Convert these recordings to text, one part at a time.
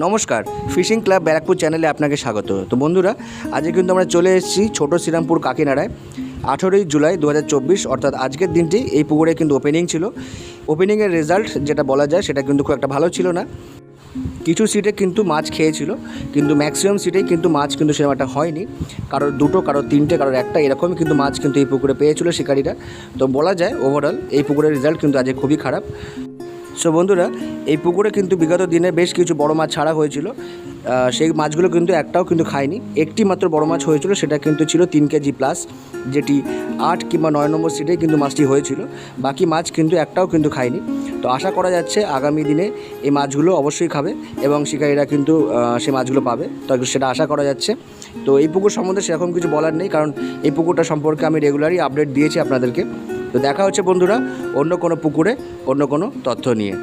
নমস্কার, fishing club Barrackpore চ্যানেলে আপনাকে স্বাগত। তো বন্ধুরা, আজকে কিন্তু আমরা চলে এসেছি ছোটো শ্রীরামপুর কাকিনাড়ায়, আঠেরোই জুলাই দু হাজার চব্বিশ, অর্থাৎ আজকের দিনটি এই পুকুরে কিন্তু ওপেনিং ছিল। ওপেনিংয়ের রেজাল্ট যেটা বলা যায়, সেটা কিন্তু খুব একটা ভালো ছিল না। কিছু সিটে কিন্তু মাছ খেয়েছিল, কিন্তু ম্যাক্সিমাম সিটেই কিন্তু মাছ কিন্তু সেরকম একটা হয়নি। কারোর দুটো, কারোর তিনটে, কারোর একটা এরকমই কিন্তু মাছ কিন্তু এই পুকুরে পেয়েছিল শিকারীরা। তো বলা যায় ওভারঅল এই পুকুরের রেজাল্ট কিন্তু আজকে খুবই খারাপ। সো বন্ধুরা, এই পুকুরে কিন্তু বিগত দিনে বেশ কিছু বড় মাছ ছাড়া হয়েছিল। সেই মাছগুলো কিন্তু একটাও কিন্তু খায়নি। একটি মাত্র বড় মাছ হয়েছিল, সেটা কিন্তু ছিল তিন কেজি প্লাস যেটি আট কিংবা নয় নম্বর সিটেই কিন্তু মাছটি হয়েছিল। বাকি মাছ কিন্তু একটাও কিন্তু খায়নি। তো আশা করা যাচ্ছে আগামী দিনে এই মাছগুলো অবশ্যই খাবে এবং শিকারীরা কিন্তু সেই মাছগুলো পাবে। তো সেটা আশা করা যাচ্ছে। তো এই পুকুর সম্বন্ধে সেরকম কিছু বলার নেই, কারণ এই পুকুরটা সম্পর্কে আমি রেগুলারই আপডেট দিয়েছি আপনাদেরকে। তো দেখা হচ্ছে বন্ধুরা অন্য কোনো পুকুরে অন্য কোনো তথ্য নিয়ে।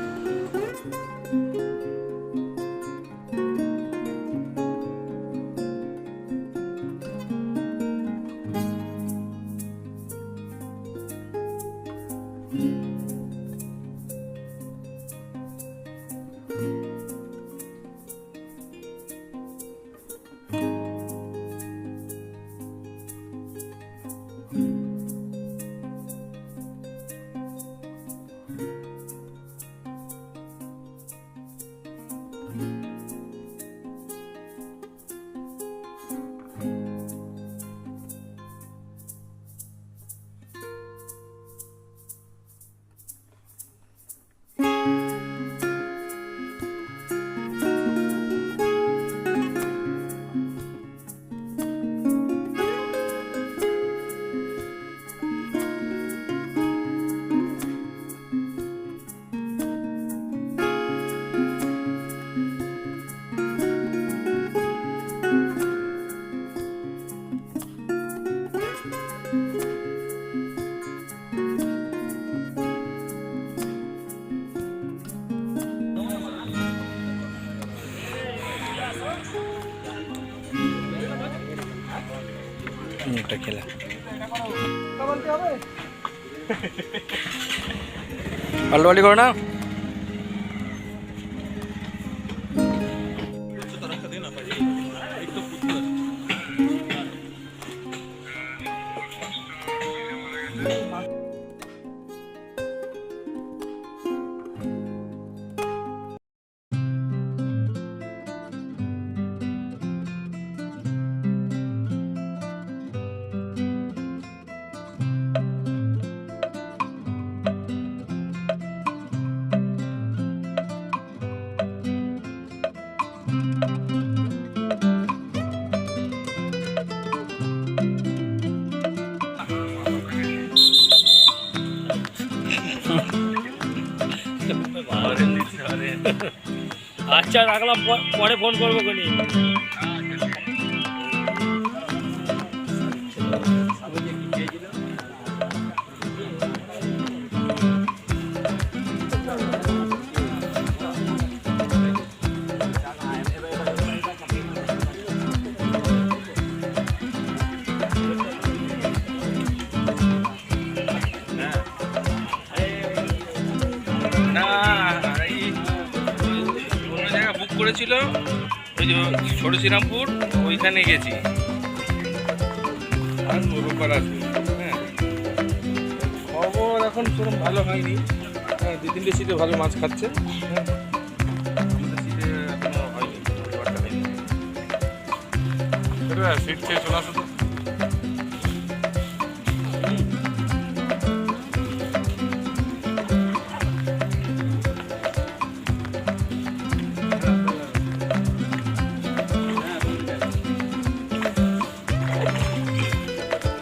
একটা খেলা। পাল্টাপাল্টি করো না? আচ্ছা রাখলাম পরে ফোন করব কোনি করেছিল ওই যে ছোট শ্রীরামপুর ওইখানে গেছি। আর রোববার আসবে হ্যাঁ। খবর এখন সেরকম ভালো হয়নি। হ্যাঁ দু তিনটে সিটে ভালো মাছ খাচ্ছে। হ্যাঁ। সিটে এখনও হয়নি শীত খেয়ে চলে আসো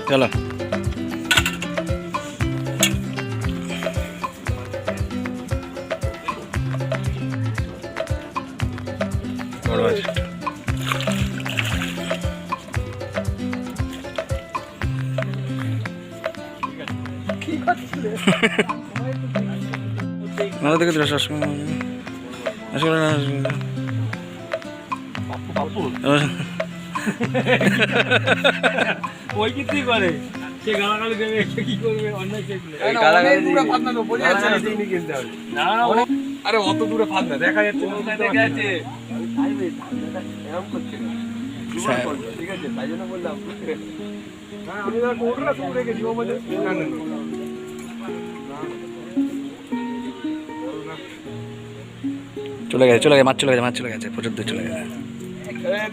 চলো। আমাদের থেকে দিলে সবসময় আসলে না ওই কি করে সে গালাগালি দেবে কি করবে অন্যায়। না না আরে অত দূরে দেখা যাচ্ছে না, বুঝতে পারছি না। ঠিক আছে তাই জন্য বললাম হ্যাঁ আমি তো ওটা সব রেখেছি ও বলে না না না। চলে গেছে চলে গেছে মাছ চলে গেছে মাছ চলে গেছে প্রচুর দূর চলে গেছে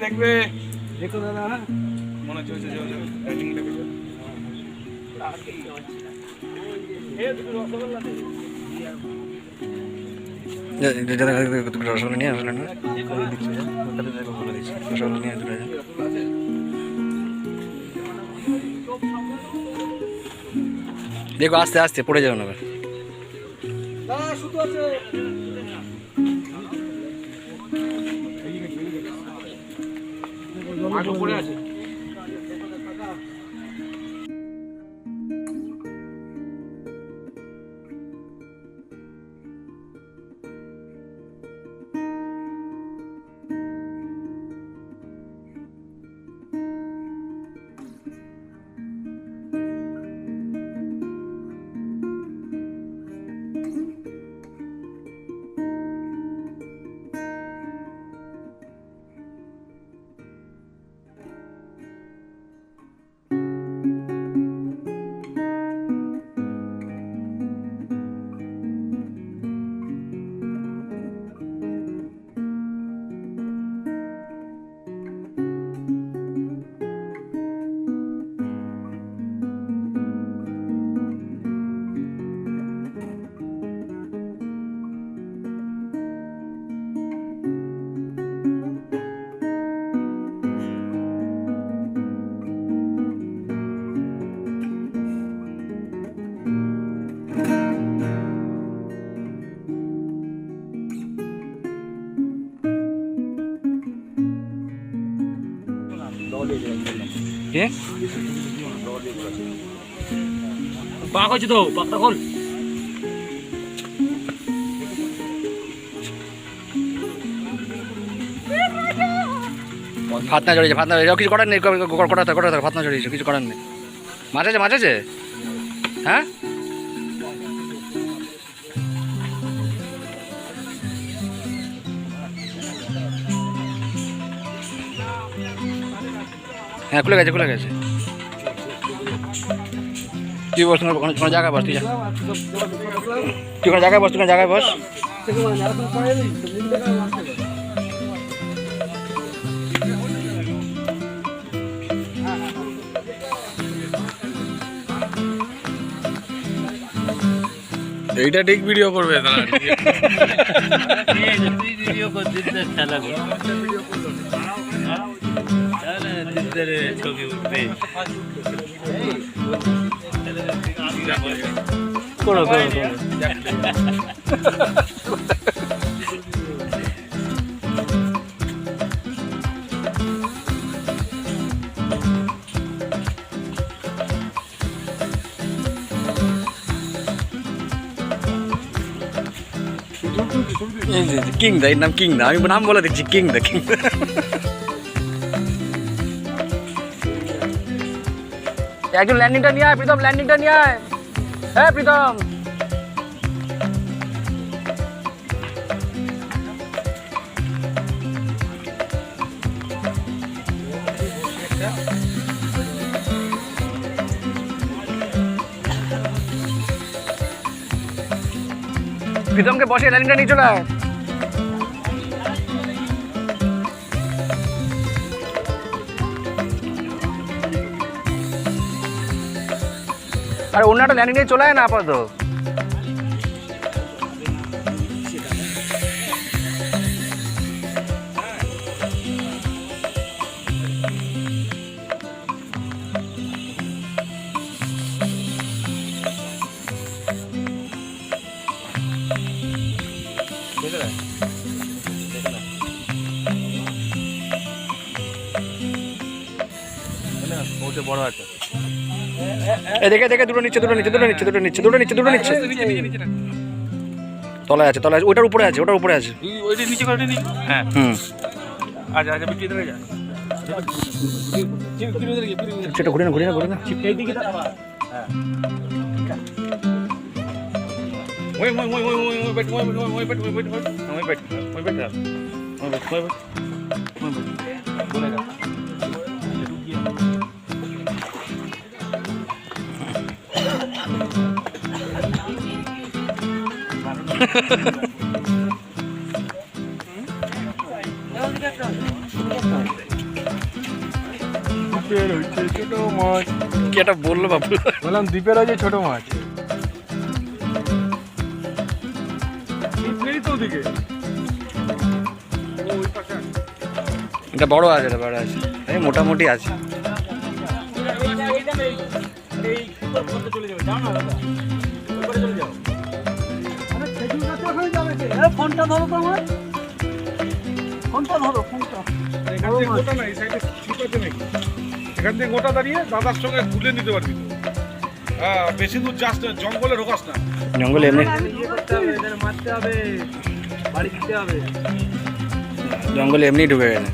দেখবে দেখো দাদা মনে হচ্ছে হচ্ছে যে ওই যে ব্যাটিং রসগোল্লা নিয়ে আসলে না? রসগোল্লা নিয়ে আসলে দেখো আস্তে আস্তে পড়ে যাবে না মাছ উপরে আছে। কে পাক হচ্ছে তো পাকটা খোল ফাতনা জড়িয়েছে ফাতনা জড়িয়েছে কিছু করার নেই কটা কটা ফাতনা জড়িয়েছে কিছু করার নেই মাঝে আছে হ্যাঁ হ্যাঁ খুলে গেছে খুলে গেছে। তুই বস কোনো জায়গায় বস তুই যা। তুই কোনো জায়গায় বস তুই কোনো জায়গায় বস। এইটা ঠিক ভিডিও করবে ভিডিও করছিস খেলা ছবি উঠবে করো করো করো কিং দা এর নাম কিং দা আমি নাম বলে দিচ্ছি কিং দা কিং একজন ল্যান্ডিংটা নিয়ে আয় প্রীতম ল্যান্ডিংটা নিয়ে আয় হ্যাঁ প্রীতম প্রীতমকে বসে ল্যান্ডিংটা নিয়ে চলে আয় আরে অন্য একটা ল্যান্ডিং নিয়ে চলে না আপাতত। বড় আছে। দেখে দেখে দুটো নিচ্ছে দুটো নিচ্ছে দুটো নিচ্ছে দুটো নিচ্ছে দুটো নিচ্ছে দুটো নিচ্ছে। নিচে নিচে নিচে না তলায় আছে তলায় আছে। ওটার উপরে আছে ওটার উপরে আছে। হ্যাঁ। হুম। আচ্ছা আচ্ছা সেটা ঘুরে না ঘুরে না ঘুরে না। ওই ছোট মাছ কি একটা বলল বাবু বললাম দ্বীপের আছে ছোট মাছ। এটা বড় আছে এটা বড় আছে এই মোটামুটি আছে ফোনটা ধরো তো আমার। ফোনটা ধরো ফোনটা। এখান থেকে গোটা না এই সাইডে ছিপ আছে নাকি? এখান থেকে গোটা দাঁড়িয়ে দাদার সঙ্গে তুলে নিতে পারবি তো। হ্যাঁ বেশি দূর যাস না জঙ্গলে ঢোকাস না। জঙ্গলে এমনি মারতে হবে বাড়ি দিতে হবে। জঙ্গলে এমনি ঢুকে গেলে।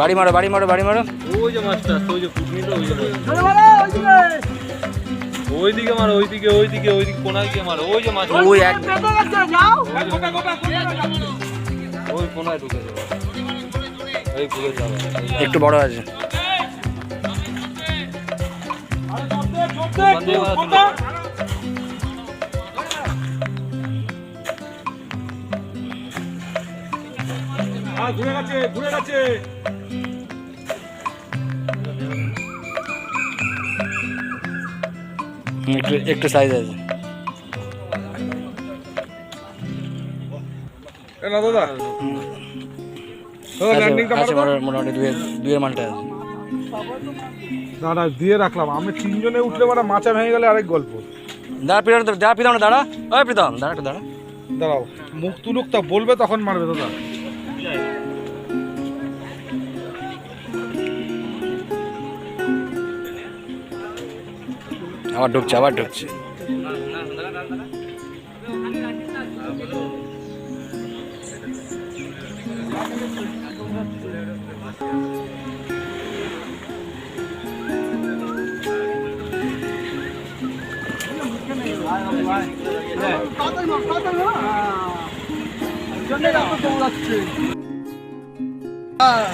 বাড়ি মারো বাড়ি মারো বাড়ি মারো। ওই যে মাছটা ওই যে ফুটনিটা ওই যে ওইদিকে মারো ওইদিকে ওইদিকে ওইদিকে কোনা গিয়ে মারো। ওই যে মাছ ওই এক ওই কোনায় ঢুকে যাবে। ওই ঘুরে যাবে। একটু বড় আছে। হ্যাঁ ঘুরে গেছে ঘুরে গেছে। একটু একটু সাইজ আছে। না দাদা। মোটামুটি দুয়ের দুয়ের মালটা আছে। দাদা দিয়ে রাখলাম। আমি তিনজনে উঠলে মানে মাচা ভেঙে গেলে আরেক গল্প। দাঁড়া প্রীতম দাঁড়া দাঁড়া। ওই দাঁড়া একটু দাঁড়া। দাঁড়াও। মুখ তুলুক তা বলবে তখন মারবে দাদা। আবার ঢুকছে আবার ঢুকছে হ্যাঁ।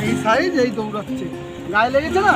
এই সাইজ এই দৌড়াচ্ছে গায়ে লেগেছে না